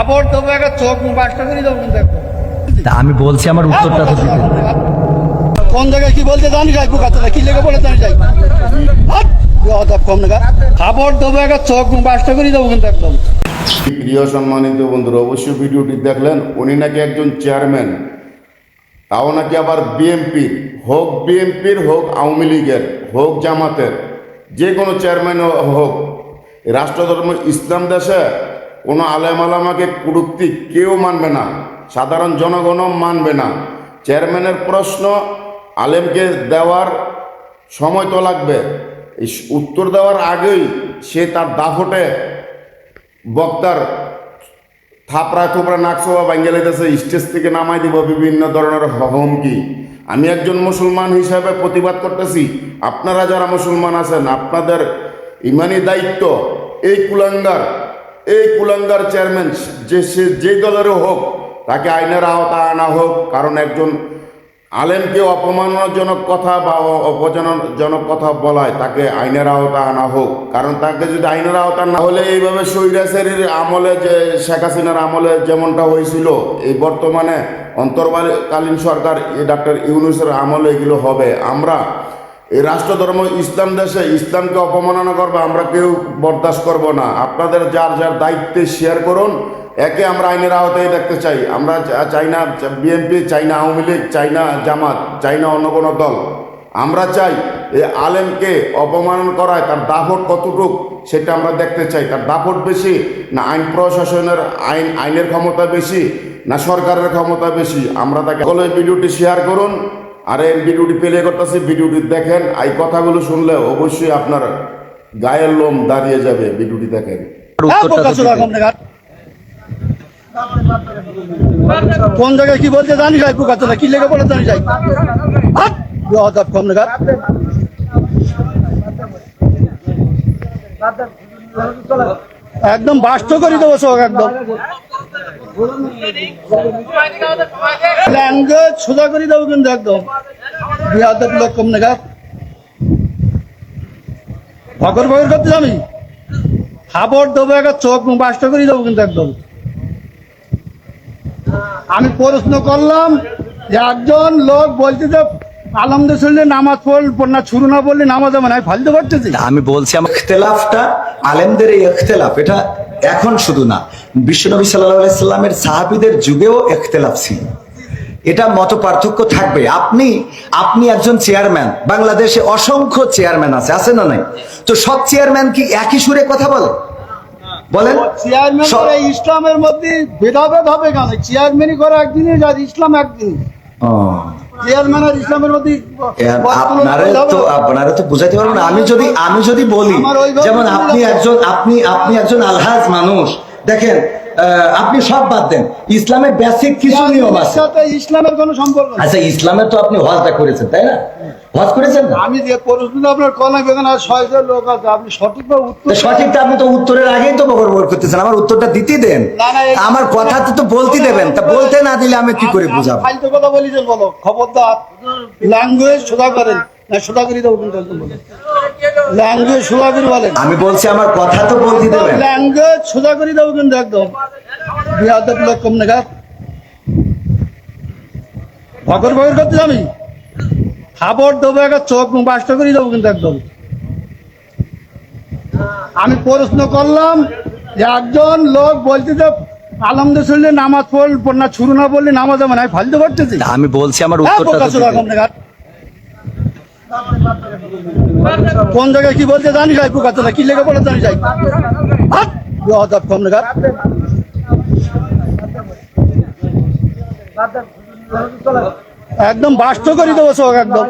খাবার দেবো একটা চোখ বাসটা করে দেবো কিন্তু একদম। তা আমি বলছি আমার উত্তরটা তো দিতে। কোন জায়গায় কি বলতে জানি যাই বুকাতে কি লেগে বলে জানি যাই হাট! কম নাগা খাবার দেবো একটা চোখ বাসটা করে দেবো কিন্তু একদম প্রিয় সম্মানিত বন্ধুরা অবশ্যই ভিডিওটি দেখলেন উনি নাকি একজন চেয়ারম্যান। তাও নাকি আবার বিএমপির হোক বিএমপির হোক আওয়ামী লীগের হোক জামাতের যে কোনো চেয়ারম্যান হোক। রাষ্ট্রধর্ম ইসলাম দেশে কোনো আলেম আলামাকে কুড়ুক্তি কেউ মানবে না, সাধারণ জনগণও মানবে না। চেয়ারম্যানের প্রশ্ন, আলেমকে দেওয়ার সময় তো লাগবে। উত্তর দেওয়ার আগেই সে তার দাফটে বক্তার থাপড়া থুপড়া নাকসোয়া ভাঙ্গে লেগেছে স্টেজ থেকে নামাই দিব বিভিন্ন ধরনের হুমকি। আমি একজন মুসলমান হিসাবে প্রতিবাদ করতেছি, আপনারা যারা মুসলমান আছেন, আপনাদের ইমানি দায়িত্ব এই কুলাঙ্গার এই কুলাঙ্গার চেয়ারম্যান যে সে যে দলেরও হোক, তাকে আইনের আওতা আনা হোক, কারণ একজন আলেমকে অপমানজনক কথা বা অ- অপমানজনক কথা বলায়, তাকে আইনের আওতা আনা হোক। কারণ তাকে যদি আইনের আওতা না হলে এইভাবে স্বৈরাচারীর আমলে যে, শেখ হাসিনার আমলে যেমনটা হয়েছিল, এই বর্তমানে অন্তর্কালীন সরকার ডাক্তার ইউনুসের আমলে এগুলো হবে। আমরা এই রাষ্ট্রধর্ম ইসলাম দেশে ইসলামকে অপমাননা করবে, আমরা কেউ বরদাস্ত করব না। আপনাদের যার যার দায়িত্বে শেয়ার করুন, একে আমরা আইনের আওতায় দেখতে চাই। আমরা চা- চাই না বিএনপি চাই না আওয়ামী লীগ চাই না জামাত চাই না অন্য কোনো দল। আমরা চাই এই আলেমকে অপমান করায় তার দাপট কতটুক সেটা আমরা দেখতে চাই। তার দাপট বেশি না আইন প্রশাসনের আইন, আইনের ক্ষমতা বেশি না সরকারের ক্ষমতা বেশি। আমরা তাকে ভিডিওটি শেয়ার করুন। আর এই ভিডিওটি প্লে করতেছি ভিডিওটি দেখেন। এই কথাগুলো শুনলে অবশ্যই আপনার গায়ের লোম দাঁড়িয়ে যাবে ভিডিওটি দেখেন। হ্যাঁ, কোন জায়গায় কি বলতে জানি যাই বুকাতে কি লেগে বলে জানি যাই! কম একদম বাস্ত করে দেবো চোখ একদম। সোজা করে দেবো কিন্তু একদম। কম নাগা। করতে আমি দেবো চোখ করে দেবো কিন্তু একদম। আমি প্রশ্ন করলাম যে একজন লোক বলছে যে আলমদের শরীরে নামাজ পড়ল না ছুরু না বললে নামাজ হবে না। ফালতে পারতেছি আমি বলছি আমার আলেমদের এই এটা এখন শুধু না বিশ্বনবী সাল্লাহ সাল্লামের সাহাবিদের যুগেও ইখতলাফ ছিল। এটা মত পার্থক্য থাকবে। আপনি আপনি একজন চেয়ারম্যান বাংলাদেশে অসংখ্য চেয়ারম্যান আছে আছে না নাই? তো সব চেয়ারম্যান কি একই সুরে কথা বলে? বলেন। চেয়ারম্যান ইসলামের মধ্যে ভেদাভেদ হবে কেন? চেয়ারম্যানই করে একদিনই আর ইসলাম একদিন। ও, আপনারা তো বুঝাইতে পারবেন আমি যদি আমি যদি বলি যেমন আপনি একজন আপনি আপনি একজন আলহাজ মানুষ। দেখেন আপনি সব বাদ দেন। ইসলামের বেসিক কিছু নিয়ম আছে। ইসলামের কোনো সম্পর্ক আচ্ছা ইসলামের তো আপনি হজটা করেছেন তাই না? হজ করেছেন না? আমি যে প্রশ্নটা আপনার কলাম এখানে আর ছয়জন লোক আছে আপনি সঠিকভাবে উত্তর সঠিকটা আপনি তো উত্তরের আগেই তো বকর করতেছেন আমার উত্তরটা দিতে দেন। না, না, এই- আমার কথা তো তো বলতে দেবেন তা বলতে না দিলে আমি কি করে বুঝাবো? ফালতু কথা বলিছেন বলো খবরদার। ল্যাঙ্গুয়েজ সোজা করেন। না সোজা করে দেবো কিন্তু একদম বলো ল্যাঙ্গুয়েজ সোজা করে বলেন। আমি বলছি আমার কথা তো বলতে দেবেন। ল্যাঙ্গুয়েজ সোজা করে দেবো কিন্তু একদম। লোক কম করতে আমি খাবার দেবো একটা চোখ বাস্ত করে দেবো কিন্তু একদম। আমি প্রশ্ন করলাম যে একজন লোক বলছে যে আলমদের শরীরে নামাজ পড়ল না ছুরু না বললে নামাজ হবে না আমি ফালতে পারতেছি আমি বলছি আমার হ্যাঁ, উত্তরটা তো বোকাচোদা দিতে কম দিন। নাগা কোন জায়গায় কি বলতে জানি যাই বুকাতে কি লেগে বলে জানি যাই নাগা একদম বাস্ত করে দেবো সব, একদম।